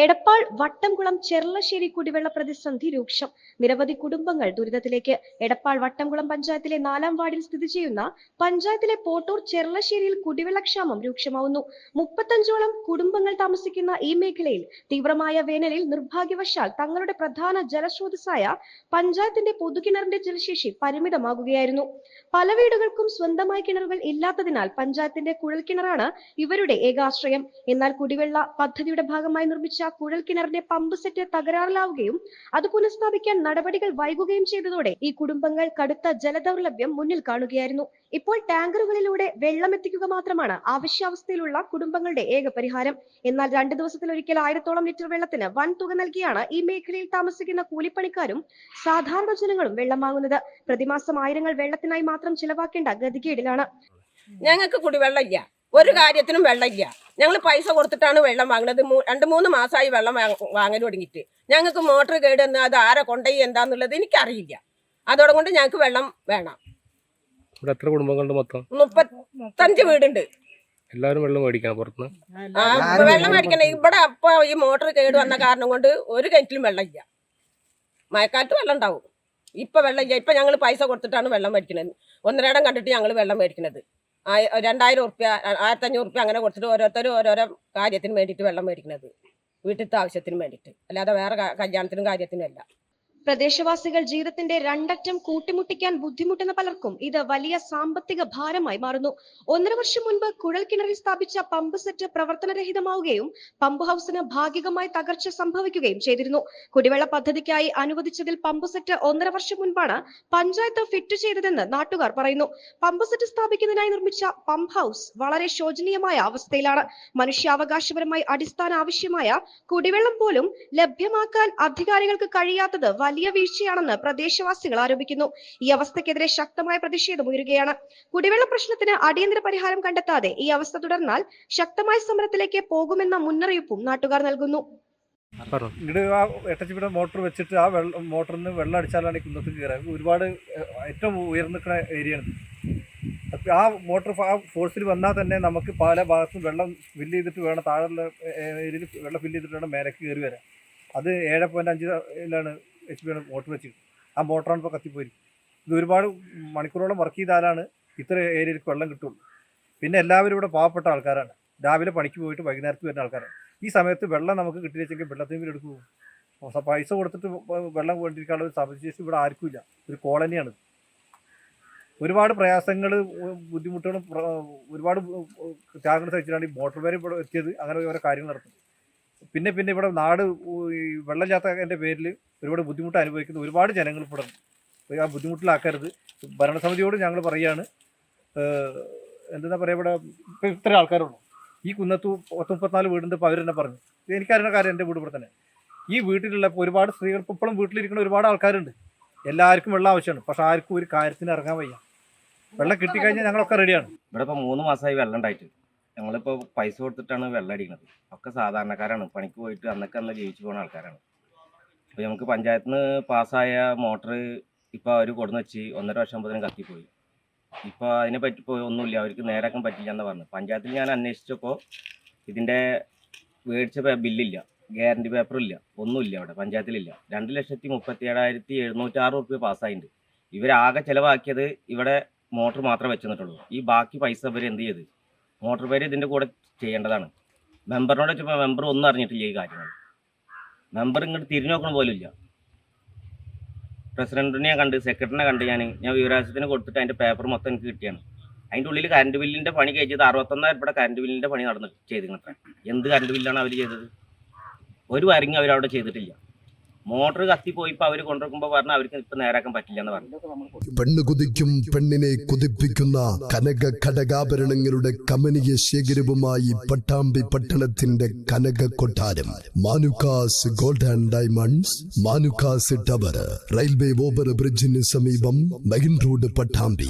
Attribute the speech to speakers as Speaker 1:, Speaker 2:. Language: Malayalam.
Speaker 1: എടപ്പാൾ വട്ടംകുളം ചെർളശ്ശേരി കുടിവെള്ള പ്രതിസന്ധി രൂക്ഷം. നിരവധി കുടുംബങ്ങൾ ദുരിതത്തിലേക്ക് എടപ്പാൾ വട്ടംകുളം പഞ്ചായത്തിലെ നാലാം വാർഡിൽ സ്ഥിതി ചെയ്യുന്ന പഞ്ചായത്തിലെ പോട്ടൂർ ചെർളശ്ശേരിയിൽ കുടിവെള്ളക്ഷാമം രൂക്ഷമാവുന്നു. മുപ്പത്തഞ്ചോളം കുടുംബങ്ങൾ താമസിക്കുന്ന ഈ മേഖലയിൽ തീവ്രമായ വേനലിൽ നിർഭാഗ്യവശാൽ തങ്ങളുടെ പ്രധാന ജലസ്രോതസ്സായ പഞ്ചായത്തിന്റെ പൊതുകിണറിന്റെ ജലശേഷി പരിമിതമാകുകയായിരുന്നു. പല വീടുകൾക്കും സ്വന്തമായി കിണറുകൾ ഇല്ലാത്തതിനാൽ പഞ്ചായത്തിന്റെ കുഴൽക്കിണറാണ് ഇവരുടെ ഏകാശ്രയം. എന്നാൽ കുടിവെള്ള പദ്ധതിയുടെ ഭാഗമായി നിർമ്മിച്ച കുഴൽ കിണറിന്റെ പമ്പ് സെറ്റ് തകരാറിലാവുകയും അത് പുനഃസ്ഥാപിക്കാൻ നടപടികൾ വൈകുകയും ചെയ്തതോടെ ഈ കുടുംബങ്ങൾ കടുത്ത ജലദൗർലഭ്യം മുന്നിൽ കാണുകയായിരുന്നു. ഇപ്പോൾ ടാങ്കറുകളിലൂടെ വെള്ളം എത്തിക്കുക മാത്രമാണ് ആവശ്യാവസ്ഥയിലുള്ള കുടുംബങ്ങളുടെ ഏക പരിഹാരം. എന്നാൽ രണ്ടു ദിവസത്തിലൊരിക്കൽ ആയിരത്തോളം ലിറ്റർ വെള്ളത്തിന് വൻ തുക നൽകിയാണ് ഈ മേഖലയിൽ താമസിക്കുന്ന കൂലിപ്പണിക്കാരും സാധാരണ ജനങ്ങളും വെള്ളം വാങ്ങുന്നത്. പ്രതിമാസം ആയിരങ്ങൾ വെള്ളത്തിനായി മാത്രം ചിലവാക്കേണ്ട ഗതികേടിലാണ്.
Speaker 2: ഞങ്ങൾക്ക് കുടിവെള്ളമില്ല ഒരു കാര്യത്തിനും വെള്ളമില്ല. ഞങ്ങൾ പൈസ കൊടുത്തിട്ടാണ് വെള്ളം വാങ്ങുന്നത് രണ്ട് മൂന്ന് മാസമായി വെള്ളം വാങ്ങ- വാങ്ങൽ തുടങ്ങിയിട്ട്. ഞങ്ങൾക്ക് മോട്ടർ കേടുന്ന അത് ആരെ കൊണ്ടുപോയി എന്താന്നുള്ളത് എനിക്കറിയില്ല. അതോടെ കൊണ്ട് ഞങ്ങൾക്ക് വെള്ളം വേണം.
Speaker 3: ഇവിടെ എത്ര കുടുംബങ്ങളുണ്ട് മൊത്തം?
Speaker 2: മുപ്പത്തഞ്ച് വീടുണ്ട്.
Speaker 3: എല്ലാവരും വെള്ളം മേടിക്കണം പുറത്തുനിന്ന്
Speaker 2: ആ, വെള്ളം മേടിക്കണം ഇവിടെ അപ്പൊ ഈ മോട്ടോർ കേട് വന്ന കാരണം കൊണ്ട് ഒരു കിണറ്റിലും വെള്ളമില്ല. മഴക്കാലത്ത് വെള്ളം ഉണ്ടാവും. ഇപ്പൊ വെള്ളമില്ല ഇപ്പൊ ഞങ്ങൾ പൈസ കൊടുത്തിട്ടാണ് വെള്ളം മേടിക്കുന്നത് ഒന്നരടം കണ്ടിട്ട് ഞങ്ങൾ വെള്ളം മേടിക്കുന്നത് രണ്ടായിരം ഉറുപ്യ ആയിരത്തഞ്ഞൂറ് ഉറുപ്യ അങ്ങനെ കൊടുത്തിട്ട് ഓരോരുത്തരും ഓരോരോ കാര്യത്തിന് വേണ്ടിയിട്ട് വെള്ളം മേടിക്കുന്നത് വീട്ടിലത്തെ ആവശ്യത്തിന് വേണ്ടിയിട്ട്. അല്ലാതെ വേറെ കല്യാണത്തിനും കാര്യത്തിനും അല്ല.
Speaker 1: പ്രദേശവാസികൾ ജീവിതത്തിന്റെ രണ്ടറ്റം കൂട്ടിമുട്ടിക്കാൻ ബുദ്ധിമുട്ടുന്ന പലർക്കും ഇത് വലിയ സാമ്പത്തിക ഭാരമായി മാറുന്നു. ഒന്നര വർഷം മുൻപ് കുഴൽ കിണറിൽ സ്ഥാപിച്ച പമ്പ് സെറ്റ് പ്രവർത്തനരഹിതമാവുകയും പമ്പ് ഹൗസിന് ഭാഗികമായി തകർച്ച സംഭവിക്കുകയും ചെയ്തിരുന്നു. കുടിവെള്ള പദ്ധതിക്കായി അനുവദിച്ചതിൽ പമ്പ് സെറ്റ് ഒന്നര വർഷം മുൻപാണ് പഞ്ചായത്ത് ഫിറ്റ് ചെയ്തതെന്ന് നാട്ടുകാർ പറയുന്നു. പമ്പ് സെറ്റ് സ്ഥാപിക്കുന്നതിനായി നിർമ്മിച്ച പമ്പ് ഹൗസ് വളരെ ശോചനീയമായ അവസ്ഥയിലാണ്. മനുഷ്യാവകാശപരമായി അടിസ്ഥാന ആവശ്യമായ കുടിവെള്ളം പോലും ലഭ്യമാക്കാൻ അധികാരികൾക്ക് കഴിയാത്തത് വലിയ വീഴ്ചയാണെന്ന് പ്രദേശവാസികൾ ആരോപിക്കുന്നു. ഈ അവസ്ഥയ്ക്കെതിരെ ശക്തമായ പ്രതിഷേധം ഉയരുകയാണ്. കുടിവെള്ള പ്രശ്നത്തിന് അടിയന്തര പരിഹാരം കണ്ടെത്താതെ ഈ അവസ്ഥ തുടർന്നാൽ ശക്തമായ സമരത്തിലേക്ക് പോകുമെന്ന മുന്നറിയിപ്പും നാട്ടുകാർ നൽകുന്നു.
Speaker 3: ഇവിടെ
Speaker 4: ഇങ്ങോട്ട് ആ എട്ടച്ചിപ്പിടെ മോട്ടർ വെച്ചിട്ട് ആ വെള്ളം മോട്ടറിൽ നിന്ന് വെള്ളം അടിച്ചാലാണ് ഈ കുന്നത്ത് കയറുക. ഒരുപാട് ഏറ്റവും ഉയർന്നു നിൽക്കുന്ന ഏരിയയാണ് ആ മോട്ടർ ആ ഫോഴ്സിൽ വന്നാൽ തന്നെ നമുക്ക് പല ഭാഗത്തും വെള്ളം ഫില്ല് ചെയ്തിട്ട് വേണം താഴെയുള്ള ഏരിയയിൽ വെള്ളം ഫില്ല് ചെയ്തിട്ട് വേണം മേലേക്ക് കയറി വരാൻ. അത് ഏഴ് പോയിന്റ് അഞ്ചിലാണ് എച്ച് പിയാണ് മോട്ടർ വെച്ചത് ആ മോട്ടറാണ് ഇപ്പോൾ കത്തിപ്പോയി ഇത് ഒരുപാട് മണിക്കൂറോളം വർക്ക് ചെയ്താലാണ് ഇത്ര ഏരിയയിലേക്ക് വെള്ളം കിട്ടുള്ളൂ. പിന്നെ എല്ലാവരും ഇവിടെ പാവപ്പെട്ട ആൾക്കാരാണ്. രാവിലെ പണിക്ക് പോയിട്ട് വൈകുന്നേരത്ത് വരുന്ന ആൾക്കാരാണ്. ഈ സമയത്ത് വെള്ളം നമുക്ക് കിട്ടിയില്ലെങ്കിൽ വെള്ളത്തിന് വേണ്ടി എടുക്കൂ അപ്പോൾ പൈസ കൊടുത്തിട്ട് വെള്ളം കൊണ്ടിരിക്കാനുള്ള ഒരു സബ്സിഡീസ് ഇവിടെ ആർക്കും ഇല്ല. ഒരു കോളനിയാണ് ഒരുപാട് പ്രയാസങ്ങൾ ബുദ്ധിമുട്ടുകളും ഒരുപാട് ത്യാഗങ്ങൾ സഹിച്ചിട്ടാണ് ഈ മോട്ടോർ വരെ ഇവിടെ എത്തിയത്. അങ്ങനെ ഓരോ കാര്യങ്ങൾ നടത്തുന്നത്. പിന്നെ പിന്നെ ഇവിടെ നാട് വെള്ളമില്ലാത്തതിന്റെ പേരിൽ ഒരുപാട് ബുദ്ധിമുട്ട് അനുഭവിക്കുന്ന ഒരുപാട് ജനങ്ങൾ ഇവിടെ ആ ബുദ്ധിമുട്ടിലാക്കരുത്. ഭരണസമിതിയോട് ഞങ്ങൾ പറയുകയാണ് എന്താ പറയുക ഇവിടെ ഇപ്പം ഇത്ര ആൾക്കാരുള്ളൂ. ഈ കുന്നത്ത് പത്ത് മുപ്പത്തിനാല് വീടുണ്ട് ഇപ്പോൾ അവർ തന്നെ പറഞ്ഞു എനിക്കറിയുന്ന കാര്യം എന്റെ വീട് ഇവിടെ തന്നെ. ഈ വീട്ടിലുള്ള ഒരുപാട് സ്ത്രീകൾ ഇപ്പോഴും വീട്ടിലിരിക്കുന്ന ഒരുപാട് ആൾക്കാരുണ്ട്. എല്ലാവർക്കും വെള്ളം ആവശ്യമാണ്. പക്ഷെ ആർക്കും ഒരു കാര്യത്തിന് ഇറങ്ങാൻ വയ്യ. വെള്ളം കിട്ടിക്കഴിഞ്ഞാൽ ഞങ്ങളൊക്കെ റെഡിയാണ്
Speaker 5: ഇവിടെ ഇപ്പോൾ മൂന്ന് മാസമായി വെള്ളം ഉണ്ടായിട്ട്. ഞങ്ങളിപ്പോൾ പൈസ കൊടുത്തിട്ടാണ് വെള്ളം അടിക്കുന്നത് ഒക്കെ സാധാരണക്കാരാണ്. പണിക്ക് പോയിട്ട് അന്നൊക്കെ അന്ന് ജീവിച്ചു പോകുന്ന ആൾക്കാരാണ്. അപ്പോൾ നമുക്ക് പഞ്ചായത്തിൽ നിന്ന് പാസ്സായ മോട്ടർ ഇപ്പോൾ അവർ കൊടുന്ന് വെച്ച് ഒന്നര വർഷം ആകുമ്പോഴത്തേനും കത്തിപ്പോയി ഇപ്പോൾ അതിനെ പറ്റി പോയി ഒന്നുമില്ല. അവർക്ക് നേരാക്കാൻ പറ്റില്ല എന്ന് പറഞ്ഞു. പഞ്ചായത്തിൽ ഞാൻ അന്വേഷിച്ചപ്പോൾ ഇതിന്റെ മേടിച്ച ബില്ലില്ല. ഗ്യാരണ്ടി പേപ്പർ ഇല്ല ഒന്നുമില്ല അവിടെ. പഞ്ചായത്തിലില്ല. രണ്ട് ലക്ഷത്തി മുപ്പത്തി ഏഴായിരത്തി എഴുന്നൂറ്റാറ് റുപ്യ പാസ്സായിട്ടുണ്ട് ഇവരാകെ ചിലവാക്കിയത് ഇവിടെ മോട്ടർ മാത്രമേ വെച്ച് ഈ ബാക്കി പൈസ ഇവർ എന്ത് ചെയ്ത്? മോട്ടോർ പേര് ഇതിന്റെ കൂടെ ചെയ്യേണ്ടതാണ്. മെമ്പറിനോട് വെച്ചപ്പോൾ മെമ്പർ ഒന്നും അറിഞ്ഞിട്ടില്ല ഈ കാര്യങ്ങൾ മെമ്പർ ഇങ്ങോട്ട് തിരിഞ്ഞു നോക്കണ പോലും ഇല്ല. പ്രസിഡന്റിനെ ഞാൻ കണ്ട് സെക്രട്ടറിനെ കണ്ട് ഞാൻ ഞാൻ വിവരാശത്തിന് കൊടുത്തിട്ട് അതിന്റെ പേപ്പർ മൊത്തം എനിക്ക് കിട്ടിയാണ്. അതിന്റെ ഉള്ളിൽ കറണ്ട് ബില്ലിന്റെ പണി കഴിച്ചത് അറുപത്തൊന്നായിരം രൂപയുടെ കറണ്ട് ബില്ലിന്റെ പണി നടന്ന് ചെയ്തിങ്ങത്ര എന്ത് കറണ്ട് ബില്ലാണ് അവർ ചെയ്തത്? ഒരു വരങ്ങും അവരവിടെ ചെയ്തിട്ടില്ല. മോട്ടർ കത്തിപ്പോയിപ്പോൾ അവർ കൊണ്ടുവരുമ്പോൾ പറഞ്ഞാൽ അവർക്ക് ഇപ്പൊ നേരാക്കാൻ പറ്റില്ല എന്ന് പറഞ്ഞു.
Speaker 6: പെണ്ണ് കുതിക്കും പെണ്ണിനെ കുതിപ്പിക്കുന്ന കനക ഘടകാഭരണങ്ങളുടെ കമനീയ ശേഖരവുമായി പട്ടാമ്പി പട്ടണത്തിന്റെ കനക കൊട്ടാരം. Manukkas gold and diamonds Manukkas tower railway over ബ്രിഡ്ജിന് സമീപം മെയിൻ റോഡ് പട്ടാമ്പി.